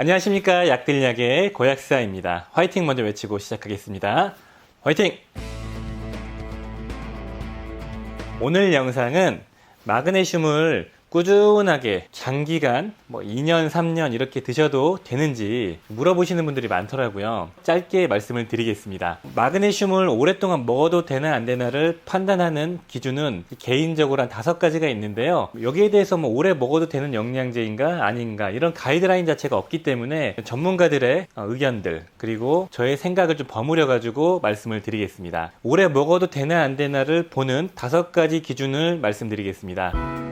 안녕하십니까 약들약의 고약사입니다. 화이팅 먼저 외치고 시작하겠습니다. 화이팅! 오늘 영상은 마그네슘을 꾸준하게 장기간 뭐 2년, 3년 이렇게 드셔도 되는지 물어보시는 분들이 많더라고요. 짧게 말씀을 드리겠습니다. 마그네슘을 오랫동안 먹어도 되나 안 되나를 판단하는 기준은 개인적으로 한 다섯 가지가 있는데요. 여기에 대해서 뭐 오래 먹어도 되는 영양제인가 아닌가 이런 가이드라인 자체가 없기 때문에 전문가들의 어, 의견들 그리고 저의 생각을 좀 버무려 가지고 말씀을 드리겠습니다. 오래 먹어도 되나 안 되나를 보는 다섯 가지 기준을 말씀드리겠습니다.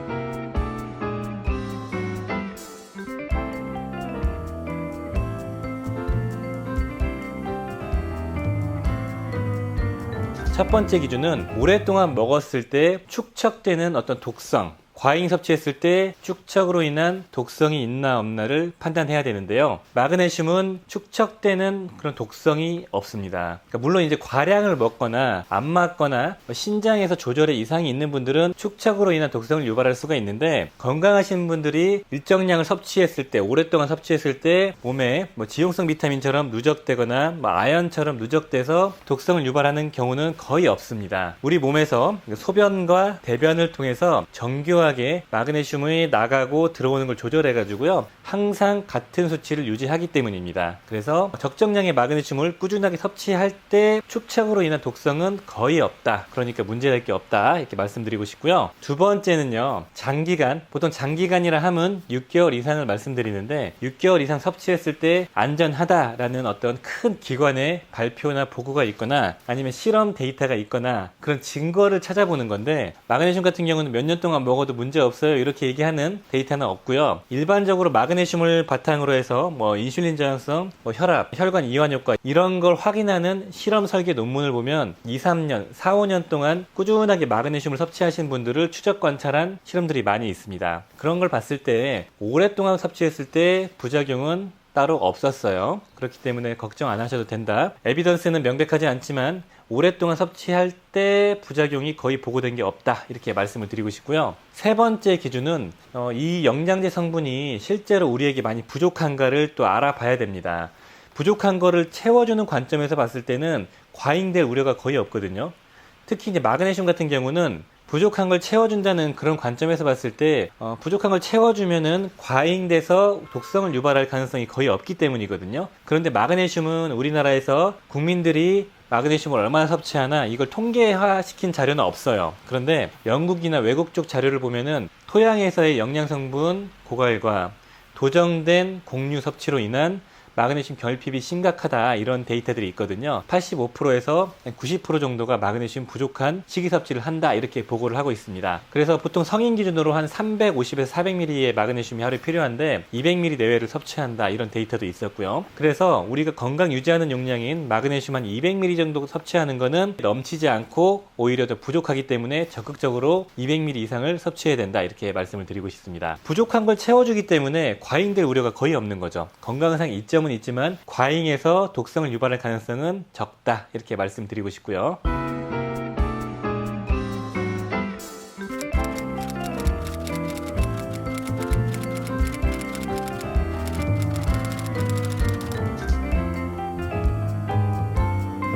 첫 번째 기준은 오랫동안 먹었을 때 축적되는 어떤 독성, 과잉 섭취했을 때 축적으로 인한 독성이 있나 없나를 판단해야 되는데요. 마그네슘은 축적되는 그런 독성이 없습니다. 그러니까 물론 이제 과량을 먹거나 안 맞거나 뭐 신장에서 조절에 이상이 있는 분들은 축적으로 인한 독성을 유발할 수가 있는데 건강하신 분들이 일정량을 섭취했을 때 오랫동안 섭취했을 때 몸에 뭐 지용성 비타민처럼 누적되거나 뭐 아연처럼 누적돼서 독성을 유발하는 경우는 거의 없습니다. 우리 몸에서 소변과 대변을 통해서 정교 하게 마그네슘이 나가고 들어오는 걸 조절해 가지고요. 항상 같은 수치를 유지하기 때문입니다. 그래서 적정량의 마그네슘을 꾸준하게 섭취할 때 축적으로 인한 독성은 거의 없다. 그러니까 문제될 게 없다. 이렇게 말씀드리고 싶고요. 두 번째는요. 장기간 보통 장기간이라 함은 6개월 이상을 말씀드리는데 6개월 이상 섭취했을 때 안전하다라는 어떤 큰 기관의 발표나 보고가 있거나 아니면 실험 데이터가 있거나 그런 증거를 찾아보는 건데 마그네슘 같은 경우는 몇 년 동안 먹어도 문제 없어요 이렇게 얘기하는 데이터는 없고요 일반적으로 마그네슘을 바탕으로 해서 뭐 인슐린 저항성, 뭐 혈압, 혈관 이완 효과 이런 걸 확인하는 실험 설계 논문을 보면 2, 3년, 4, 5년 동안 꾸준하게 마그네슘을 섭취하신 분들을 추적 관찰한 실험들이 많이 있습니다. 그런 걸 봤을 때 오랫동안 섭취했을 때 부작용은 따로 없었어요. 그렇기 때문에 걱정 안 하셔도 된다. 에비던스는 명백하지 않지만 오랫동안 섭취할 때 부작용이 거의 보고된 게 없다. 이렇게 말씀을 드리고 싶고요. 세 번째 기준은 어, 이 영양제 성분이 실제로 우리에게 많이 부족한가를 또 알아봐야 됩니다. 부족한 거를 채워주는 관점에서 봤을 때는 과잉될 우려가 거의 없거든요. 특히 이제 마그네슘 같은 경우는 부족한 걸 채워준다는 그런 관점에서 봤을 때 어, 부족한 걸 채워주면은 과잉돼서 독성을 유발할 가능성이 거의 없기 때문이거든요. 그런데 마그네슘은 우리나라에서 국민들이 마그네슘을 얼마나 섭취하나 이걸 통계화시킨 자료는 없어요. 그런데 영국이나 외국 쪽 자료를 보면은 토양에서의 영양 성분 고갈과 도정된 곡류 섭취로 인한 마그네슘 결핍이 심각하다 이런 데이터들이 있거든요. 85%에서 90% 정도가 마그네슘 부족한 식이 섭취를 한다 이렇게 보고를 하고 있습니다. 그래서 보통 성인 기준으로 한 350에서 400ml의 마그네슘이 하루에 필요한데 200ml 내외를 섭취한다 이런 데이터도 있었고요. 그래서 우리가 건강 유지하는 용량인 마그네슘 한 200ml 정도 섭취하는 거는 넘치지 않고 오히려 더 부족하기 때문에 적극적으로 200ml 이상을 섭취해야 된다 이렇게 말씀을 드리고 싶습니다. 부족한 걸 채워주기 때문에 과잉될 우려가 거의 없는 거죠. 건강상 이점은 있지만 과잉해서 독성을 유발할 가능성은 적다 이렇게 말씀드리고 싶고요.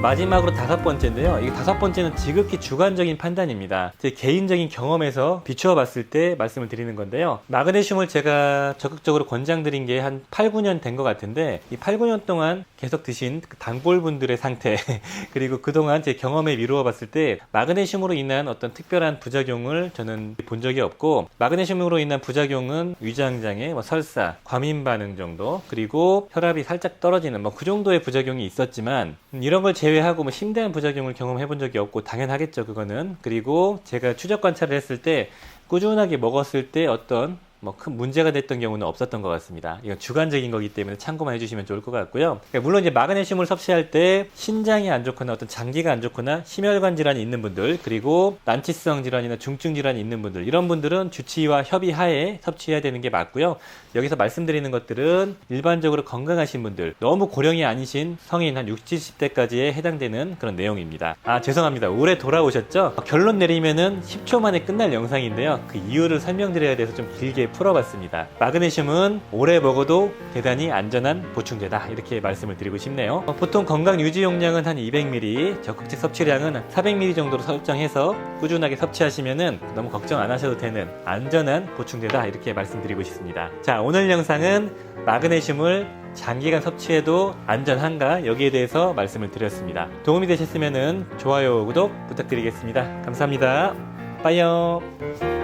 마지막으로 다섯 번째인데요. 이 다섯 번째는 지극히 주관적인 판단입니다. 제 개인적인 경험에서 비추어 봤을 때 말씀을 드리는 건데요. 마그네슘을 제가 적극적으로 권장드린 게 한 8, 9년 된 것 같은데 이 8, 9년 동안 계속 드신 그 단골분들의 상태 그리고 그동안 제 경험에 미루어 봤을 때 마그네슘으로 인한 어떤 특별한 부작용을 저는 본 적이 없고 마그네슘으로 인한 부작용은 위장장애, 뭐 설사, 과민 반응 정도 그리고 혈압이 살짝 떨어지는 뭐 그 정도의 부작용이 있었지만 이런 걸 제외 하고 뭐 심대한 부작용을 경험해 본 적이 없고 당연하겠죠 그거는. 그리고 제가 추적 관찰을 했을 때 꾸준하게 먹었을 때 어떤 뭐 큰 문제가 됐던 경우는 없었던 것 같습니다. 이건 주관적인 거기 때문에 참고만 해주시면 좋을 것 같고요. 그러니까 물론 이제 마그네슘을 섭취할 때 신장이 안 좋거나 어떤 장기가 안 좋거나 심혈관 질환이 있는 분들 그리고 난치성 질환이나 중증 질환이 있는 분들 이런 분들은 주치의와 협의하에 섭취해야 되는 게 맞고요. 여기서 말씀드리는 것들은 일반적으로 건강하신 분들 너무 고령이 아니신 성인 한 60, 70대까지에 해당되는 그런 내용입니다. 아 죄송합니다. 올해 돌아오셨죠? 결론 내리면은 10초 만에 끝날 영상인데요. 그 이유를 설명드려야 돼서 좀 길게 풀어봤습니다. 마그네슘은 오래 먹어도 대단히 안전한 보충제다 이렇게 말씀을 드리고 싶네요. 어, 보통 건강 유지 용량은 한 200ml, 적극적 섭취량은 400ml 정도로 설정해서 꾸준하게 섭취하시면은 너무 걱정 안 하셔도 되는 안전한 보충제다 이렇게 말씀드리고 싶습니다. 자 오늘 영상은 마그네슘을 장기간 섭취해도 안전한가 여기에 대해서 말씀을 드렸습니다. 도움이 되셨으면 좋아요, 구독 부탁드리겠습니다. 감사합니다. 빠이요.